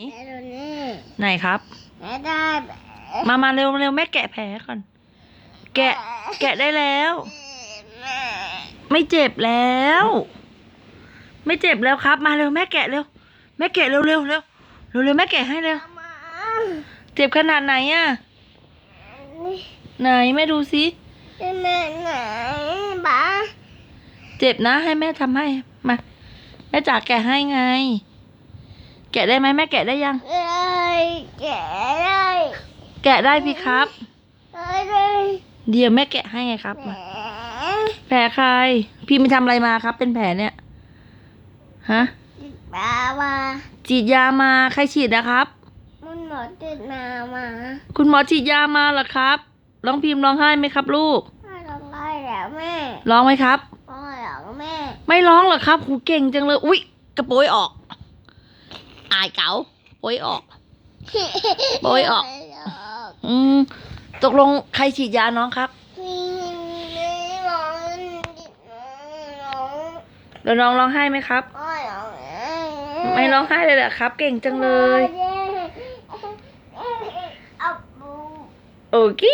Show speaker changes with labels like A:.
A: แม่ดูนี่
B: ไหนครับ
A: แม่ได้
B: มามาเร็วเร็วแม่แกะแผลก่อน แกะ แกะได้แล้ว
A: แม่
B: ไม่เจ็บแล้ว ไม่เจ็บแล้วครับ มาเร็วแม่แกะเร็ว แม่แกะเร็วเร็วเร็วเร็วเร็วแม่แกะให้เร็ว
A: เอามา
B: เจ็บขนาดไหนอะไหนแม่ดูสิ
A: นี่แม่ไหนบ้า
B: เจ็บนะให้แม่ทำให้ มา แม่จ๋าแกะให้ไง แกะได้ไหมแม่แกะได้ยัง
A: เลยแกะเลย
B: แกะได้พี่ครับ
A: เลยเลย
B: เดี๋ยวแม่แกะให้ไงครับ
A: แหม
B: มาแผลใคร พี่ไปทำอะไรมาครับ เป็นแผลเนี่ย ฮะ
A: บ้าว่า
B: ฉีดยามาใครฉีดนะครับ
A: มันหมดติดมามา
B: คุณหมอฉีดยามาเหรอครับร้องพิมพ์ร้องไห้ไหมครับ ลูก
A: ไม่ร้องไห้แล้วแม่
B: ร้องไหมครับ
A: ร้องไห้แล้วแม่
B: ไม่ร้องเหรอครับหูเก่งจังเลย อุ๊ย กระโปรงออก อายเก๋าโปยออกโอ้ยออก
A: ไม่ออก
B: อืมตกลงใครฉีดยาน้องครับ
A: พี่ไม่ร้องดิบร้อง
B: แล้วน้องร้องไห้ไหมครับ
A: ไม่ร้อง
B: ไม่ร้องไห้เลยเหรอครับ เก่งจังเลย
A: เอาปู
B: โอเค